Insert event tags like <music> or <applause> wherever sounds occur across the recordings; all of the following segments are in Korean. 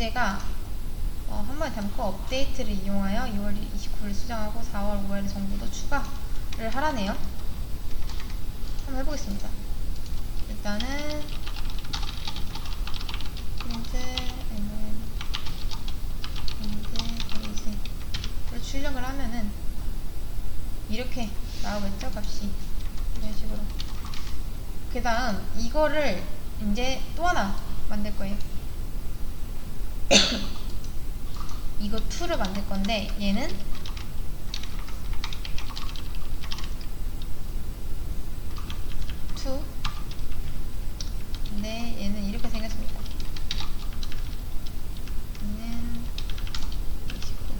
문제가 어, 한 번에 담고 업데이트를 이용하여 2월 29일 수정하고 4월 5일 정보도 추가를 하라네요. 한번 해보겠습니다. 일단은 프린트 mn 프린트 베이스를 출력을 하면은 이렇게 나오겠죠 값이 이런 식으로 그 다음 이거를 이제 또 하나 만들 거예요 <coughs> 이거 2를 만들 건데 얘는 투. 근데 얘는 이렇게 생겼습니다. 얘는 29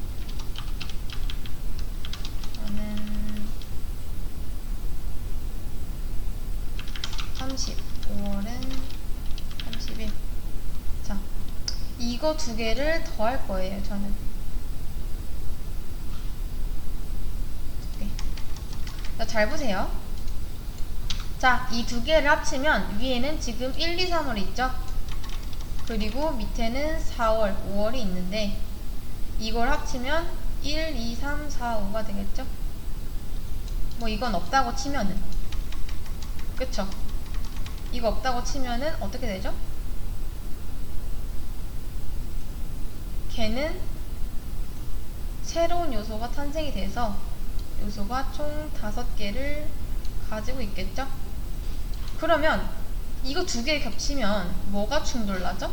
저는 30 5월은 31 자, 이거 두 개를 더 할 거예요, 저는. 자, 잘 보세요. 자, 이 두 개를 합치면 위에는 지금 1, 2, 3월 있죠? 그리고 밑에는 4월, 5월이 있는데 이걸 합치면 1, 2, 3, 4, 5가 되겠죠? 뭐 이건 없다고 치면은 그쵸? 이거 없다고 치면은 어떻게 되죠? 걔는 새로운 요소가 탄생이 돼서 요소가 총 다섯 개를 가지고 있겠죠? 그러면 이거 두 개 겹치면 뭐가 충돌나죠?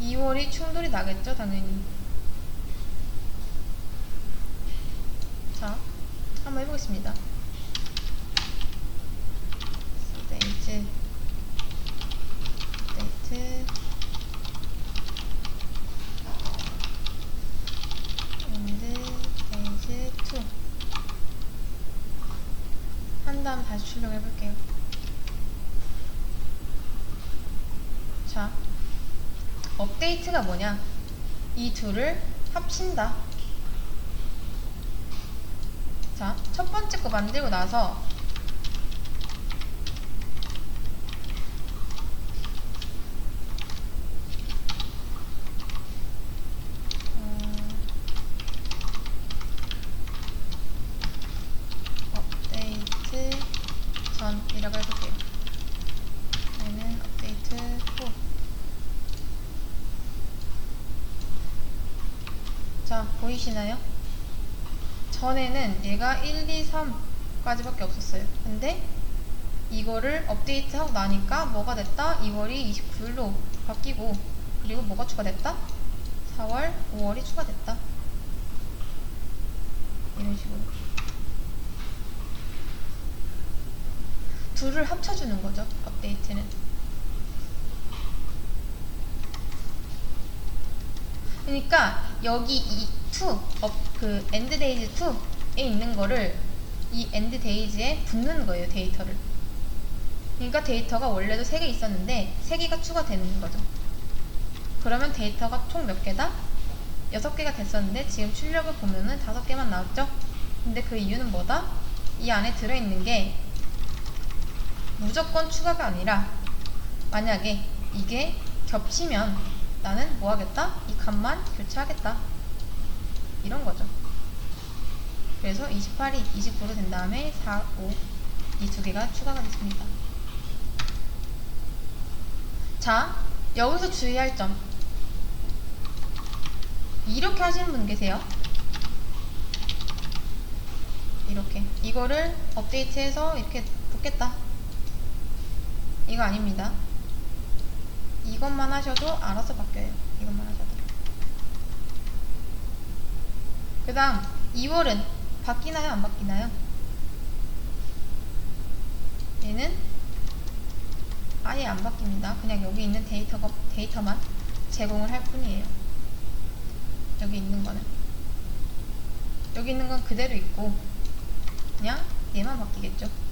2월이 충돌이 나겠죠, 당연히. 자, 한번 해보겠습니다. 데이트, 데이트, 엔드, 데이트 2. 한 다시 출력해 볼게요. 자, 업데이트가 뭐냐? 이 둘을 합친다. 자, 첫 번째 거 만들고 나서 음, 업데이트 전이라고 해볼게요. 얘는 업데이트 후. 자, 보이시나요? 전에는 얘가 1, 2, 3까지밖에 없었어요. 근데 이거를 업데이트하고 나니까 뭐가 됐다? 2월이 29일로 바뀌고 그리고 뭐가 추가됐다? 4월, 5월이 추가됐다. 이런 식으로. 둘을 합쳐주는 거죠, 업데이트는. 그러니까 여기 이 2, 업, 그 엔드 데이즈 2에 있는 거를 이 엔드 데이즈에 붙는 거예요, 데이터를. 그러니까 데이터가 원래도 3개 있었는데 3개가 추가되는 거죠. 그러면 데이터가 총 몇 개다? 6개가 됐었는데 지금 출력을 보면은 5개만 나왔죠? 근데 그 이유는 뭐다? 이 안에 들어있는 게 무조건 추가가 아니라 만약에 이게 겹치면 나는 뭐 하겠다? 이 값만 교체하겠다. 이런 거죠. 그래서 28이 29로 된 다음에 4, 5, 이 두 개가 추가가 됐습니다. 자, 여기서 주의할 점. 이렇게 하시는 분 계세요. 이렇게. 이거를 업데이트해서 이렇게 붙겠다. 이거 아닙니다. 이것만 하셔도 알아서 바뀌어요. 이것만 하셔도. 그 다음, 2월은 바뀌나요? 안 바뀌나요? 얘는 아예 안 바뀝니다. 그냥 여기 있는 데이터가, 데이터만 제공을 할 뿐이에요. 여기 있는 거는. 여기 있는 건 그대로 있고, 그냥 얘만 바뀌겠죠.